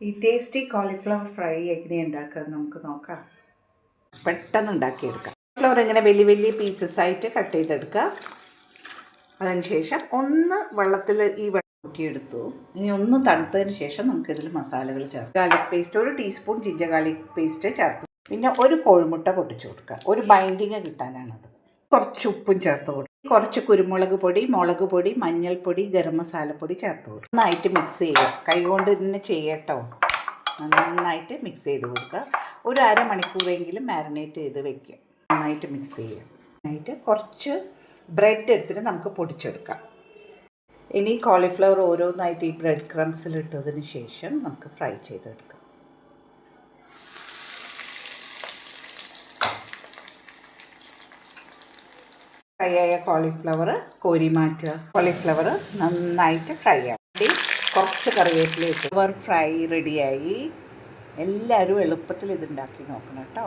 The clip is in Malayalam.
ഈ ടേസ്റ്റി കോളിഫ്ലവർ ഫ്രൈ എങ്ങനെ ഉണ്ടാക്കുക നമുക്ക് നോക്കാം. പെട്ടെന്ന് ഉണ്ടാക്കിയെടുക്കാം. കോളിഫ്ലവർ ഇങ്ങനെ വലിയ വലിയ പീസസ് ആയിട്ട് കട്ട് ചെയ്തെടുക്കുക. അതിനുശേഷം ഒന്ന് വെള്ളത്തിൽ ഈ വെള്ളം കൂട്ടിയെടുത്തു. ഇനി ഒന്ന് തണുത്തതിന് ശേഷം നമുക്കിതിൽ മസാലകൾ ചേർക്കാം. ഗാർലിക് പേസ്റ്റ് ഒരു ടീസ്പൂൺ ജിഞ്ചർ ഗാർലിക് പേസ്റ്റ് ചേർത്തു പിന്നെ ഒരു കോഴിമുട്ട പൊട്ടിച്ചു കൊടുക്കുക. ഒരു ബൈൻഡിങ് കിട്ടാനാണത്. കുറച്ച് ഉപ്പും ചേർത്ത് കൊടുക്കും കുറച്ച് കുരുമുളക് പൊടി മുളക് പൊടി മഞ്ഞൾപ്പൊടി ഗരം മസാലപ്പൊടി ചേർത്ത് കൊടുക്കും നന്നായിട്ട് മിക്സ് ചെയ്യുക. കൈകൊണ്ട് തന്നെ ചെയ്യട്ടോ. നന്നായിട്ട് മിക്സ് ചെയ്ത് കൊടുക്കുക. ഒരു അരമണിക്കൂറെങ്കിലും മാരിനേറ്റ് ചെയ്ത് വെക്കുക. നന്നായിട്ട് മിക്സ് ചെയ്യുക. നന്നായിട്ട് കുറച്ച് ബ്രെഡ് എടുത്തിട്ട് നമുക്ക് പൊടിച്ചെടുക്കാം. ഇനി കോളിഫ്ലവർ ഓരോന്നായിട്ട് ഈ ബ്രെഡ് ക്രംസിൽ ഇട്ടതിന് ശേഷം നമുക്ക് ഫ്രൈ ചെയ്തെടുക്കാം. ഫ്രൈ ആയ കോളിഫ്ലവർ കോരി മാറ്റുക. കോളിഫ്ലവർ നന്നായിട്ട് ഫ്രൈ ആക്കി കുറച്ച് കറിവേപ്പില ഇട്ട് ഫ്രൈ റെഡിയായി എല്ലാവരും എളുപ്പത്തിൽ ഇതുണ്ടാക്കി നോക്കണം കേട്ടോ.